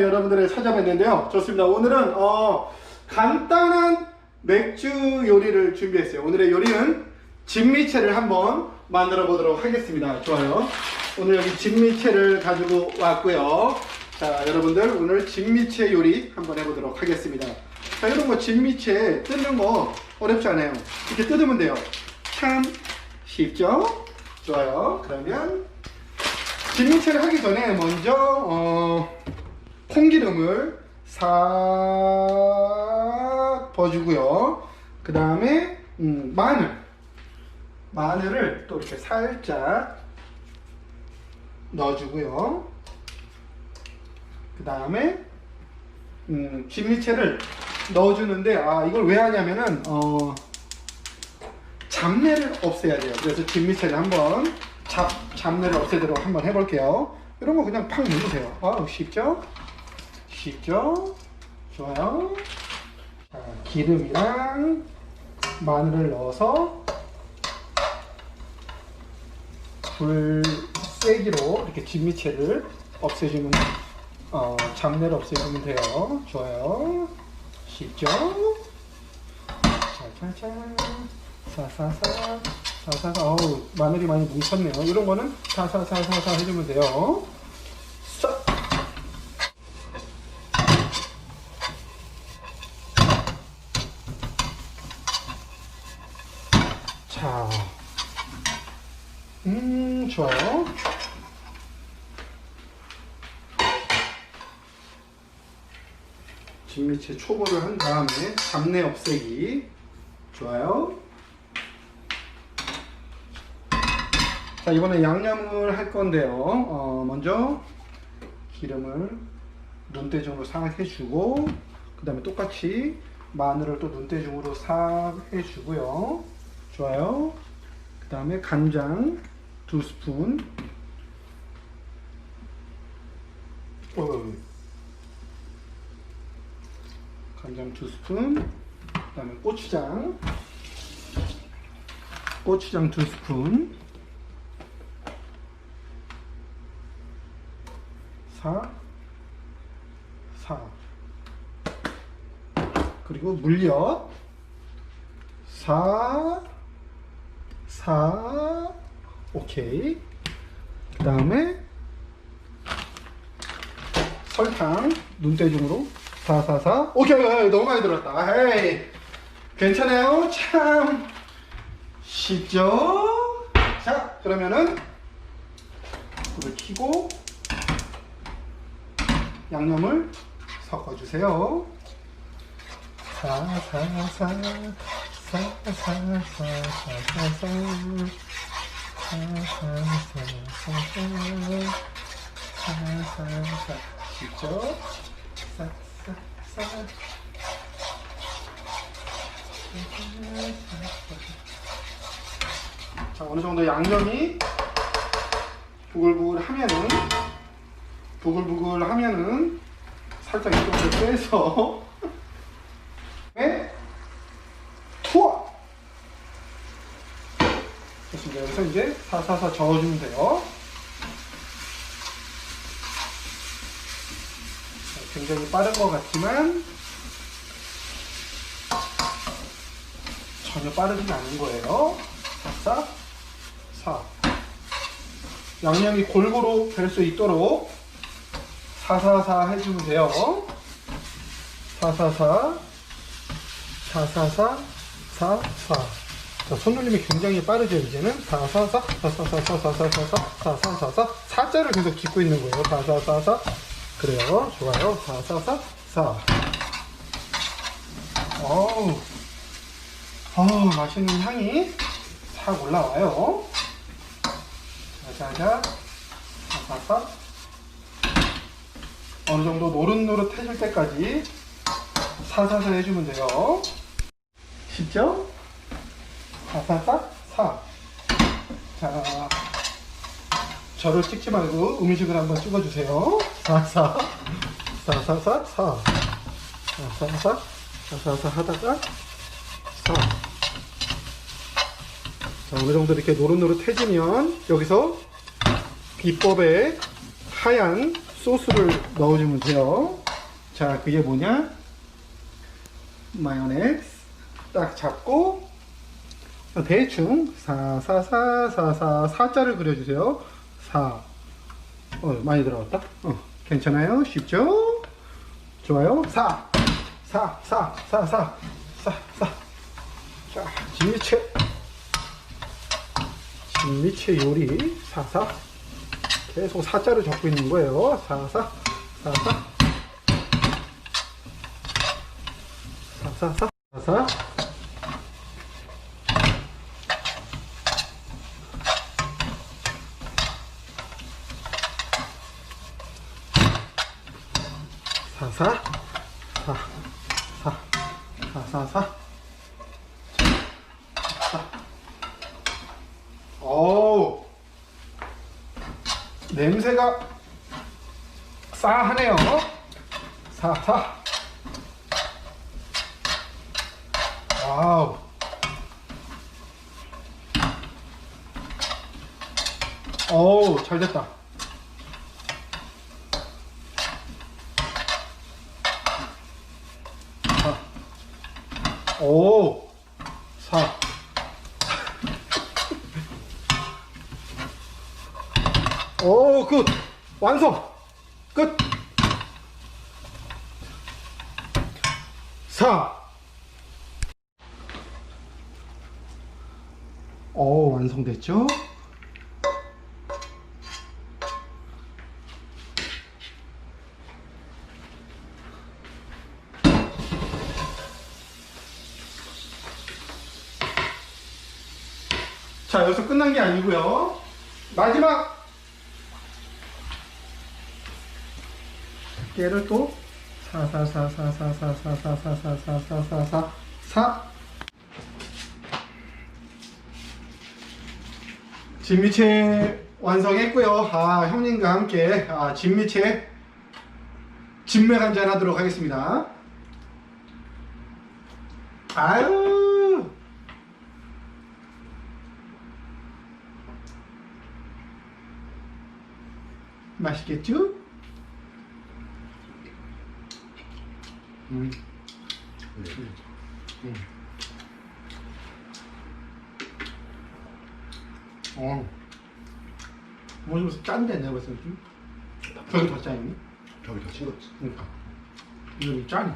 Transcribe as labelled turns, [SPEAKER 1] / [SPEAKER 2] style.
[SPEAKER 1] 여러분들을 찾아뵀는데요. 좋습니다. 오늘은 어, 간단한 맥주 요리를 준비했어요. 오늘의 요리는 진미채를 한번 만들어 보도록 하겠습니다. 좋아요. 오늘 여기 진미채를 가지고 왔고요. 자, 여러분들 오늘 진미채 요리 한번 해보도록 하겠습니다. 자, 이런 거 진미채 뜯는 거 어렵지 않아요. 이렇게 뜯으면 돼요. 참 쉽죠? 좋아요. 그러면 진미채를 하기 전에 먼저 어, 콩기름을 싹 버주고요. 그 다음에 음, 마늘 마늘을 또 이렇게 살짝 넣어주고요. 그 다음에 음, 진미채를 넣어주는데 아 이걸 왜 하냐면은 어, 잡내를 없애야 돼요. 그래서 진미채를 한번 잡, 잡내를 없애도록 한번 해볼게요. 이런 거 그냥 팍 누르세요. 아 쉽죠? 쉽죠? 좋아요. 자, 기름이랑 마늘을 넣어서 불 세기로 이렇게 진미채를 없애주면 어, 잡내를 없애주면 돼요. 좋아요. 쉽죠? 짜자잔. 사사사. 사사사. 어우, 마늘이 많이 뭉쳤네요. 이런 거는 사사사사사 해주면 돼요. 싹. 자. 음, 진미채 초벌을 한 다음에 잡내 없애기. 좋아요. 자, 이번에 양념을 할 건데요. 어, 먼저 기름을 눈대중으로 싹 해주고, 그 다음에 똑같이 마늘을 또 눈대중으로 싹 해주고요. 좋아요. 그 다음에 간장 두 스푼. 어, 간장 두 스푼. 그 다음에 고추장. 고추장 두 스푼. 사, 사. 그리고 물엿. 사, 사, 오케이. 그 다음에 설탕 눈대중으로 사사사. 오케이, 오케이, 너무 많이 들었다. 헤이, 괜찮아요? 참 쉽죠? 자, 그러면은 불을 켜고 양념을 섞어주세요. 사사사 사사사사사사 자 어느 정도 양념이 부글부글 하면은 부글부글 하면은 살짝 이쪽으로 빼서 네? 투어 여기서 이제 사사사 저어주면 돼요 자, 굉장히 빠른 것 같지만 전혀 빠르진 않은 거예요 싹, 사 양념이 골고루 될 수 있도록 사사사 해주면 돼요. 사사사, 사사사, 사사. 자, 손놀림이 굉장히 빠르죠, 이제는. 사사사, 사사사사사사사, 사사사사. 사자를 계속 짚고 있는 거예요. 사사사사. 그래요. 좋아요. 사사사, 사. 어우, 어우, 맛있는 향이 싹 올라와요. 자자자, 사사사. 어느 정도 노릇노릇해질 때까지 사사사 해주면 돼요. 쉽죠? 사사사 사. 자, 저를 찍지 말고 음식을 한번 찍어주세요. 사사 사사사 사. 사사사 사사사 하다가 사. 자, 어느 정도 이렇게 노릇노릇해지면 여기서 비법의 하얀 소스를 넣어주면 돼요. 자, 그게 뭐냐? 마요네즈 딱 잡고 대충 사사사사사 사자를 그려주세요. 사. 어 많이 들어갔다. 어 괜찮아요? 쉽죠? 좋아요. 사. 사, 사, 사, 사, 사, 사. 자, 진미채. 진미채 요리. 사, 사. 계속 사자를 적고 있는 거예요. 사, 사, 사, 사. 사, 사, 사, 사, 사. 사, 사, 사, 사, 사, 사, 사. 사. 어우, 냄새가 싸하네요. 사, 사. 와우. 어우, 잘 됐다. 오, 사. 오, 끝. 완성. 끝. 사. 오, 완성됐죠? 자, 여기서 끝난 게 아니고요. 마지막 얘를 또 4, 4, 4, 4, 4, 4, 4, 4, 4, 4, 4, 4, 4, 4, 진미채 완성했고요. 아, 형님과 함께 아, 진미채 진맥 한잔 하도록 하겠습니다. 아유 맛있겠죠? 음. 음. 어. 뭐좀 짠데 내가 봤을 때 좀. 저기 더 짜니?
[SPEAKER 2] 저기 더 싱겁지.
[SPEAKER 1] 그러니까. 이거 좀 짜니?